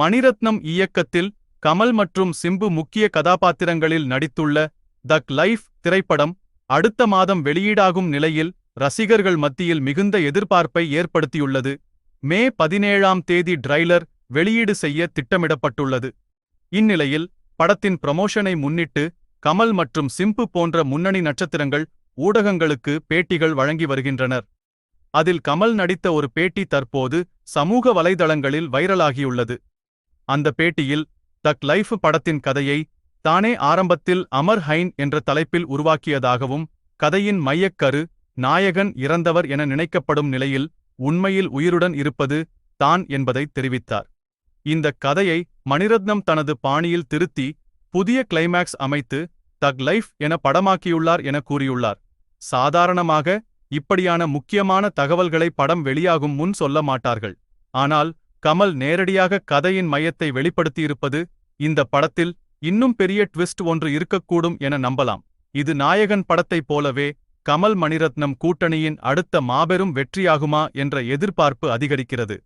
மணிரத்னம் இயக்கத்தில் கமல் மற்றும் சிம்பு முக்கிய கதாபாத்திரங்களில் நடித்துள்ள தக் லைஃப் திரைப்படம் அடுத்த மாதம் வெளியீடாகும் நிலையில் ரசிகர்கள் மத்தியில் மிகுந்த எதிர்பார்ப்பை ஏற்படுத்தியுள்ளது. மே பதினேழாம் தேதி ட்ரைலர் வெளியீடு செய்ய திட்டமிடப்பட்டுள்ளது. இந்நிலையில் படத்தின் ப்ரமோஷனை முன்னிட்டு கமல் மற்றும் சிம்பு போன்ற முன்னணி நட்சத்திரங்கள் ஊடகங்களுக்கு பேட்டிகள் வழங்கி வருகின்றனர். அதில் கமல் நடித்த ஒரு பேட்டி தற்போது சமூக வலைதளங்களில் வைரலாகியுள்ளது. அந்த பேட்டியில் தக் லைஃப் படத்தின் கதையை தானே ஆரம்பத்தில் அமர் ஹைன் என்ற தலைப்பில் உருவாக்கியதாகவும் கதையின் மையக்கரு நாயகன் இறந்தவர் என நினைக்கப்படும் நிலையில் உண்மையில் உயிருடன் இருப்பது தான் என்பதை தெரிவித்தார். இந்த கதையை மணிரத்னம் தனது பாணியில் திருத்தி புதிய கிளைமாக்ஸ் அமைத்து தக் லைஃப் என படமாக்கியுள்ளார் என கூறியுள்ளார். சாதாரணமாக இப்படியான முக்கியமான தகவல்களை படம் வெளியாகும் முன் சொல்ல மாட்டார்கள். ஆனால் கமல் நேரடியாக கதையின் மையத்தை வெளிப்படுத்தியிருப்பது இந்த படத்தில் இன்னும் பெரிய ட்விஸ்ட் ஒன்று இருக்கக்கூடும் என நம்பலாம். இது நாயகன் படத்தைப் போலவே கமல் மணிரத்னம் கூட்டணியின் அடுத்த மாபெரும் வெற்றியாகுமா என்ற எதிர்பார்ப்பு அதிகரிக்கிறது.